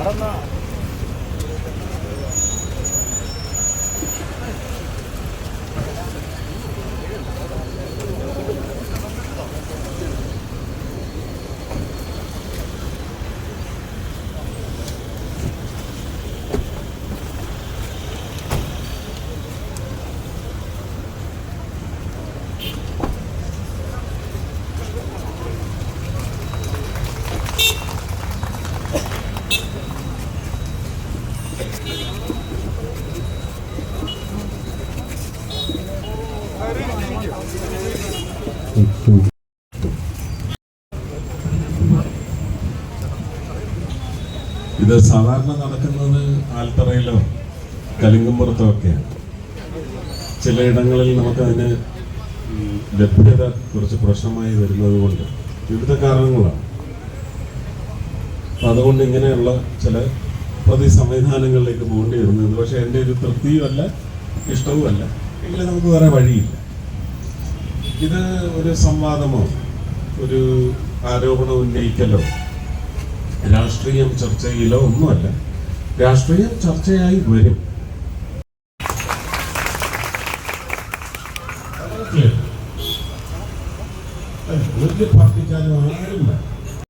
வரலாம் ഇത് സാധാരണ നടക്കുന്നത് ആൽത്തറയിലോ കലിംഗമ്പുറത്തോ ഒക്കെയാണ് ചിലയിടങ്ങളിൽ നമുക്കതിന് ലഭ്യത കുറച്ച് പ്രശ്നമായി വരുന്നത് കൊണ്ട് വിവിധ കാരണങ്ങളാണ്. അപ്പം അതുകൊണ്ട് ഇങ്ങനെയുള്ള ചില പ്രതി സംവിധാനങ്ങളിലേക്ക് പോകേണ്ടി വരുന്നത് പക്ഷേ എന്റെ ഒരു തൃപ്തിയുമല്ല ഇഷ്ടവുമല്ല. എങ്കിലും നമുക്ക് വേറെ വഴിയില്ല. ഇത് ഒരു സംവാദമോ ഒരു ആരോപണം ഉന്നയിക്കലോ രാഷ്ട്രീയം ചർച്ചയിലോ ഒന്നുമല്ല. രാഷ്ട്രീയം ചർച്ചയായി വരും. ഒരു പാർട്ടിക്കാരും ആരും വേണ്ട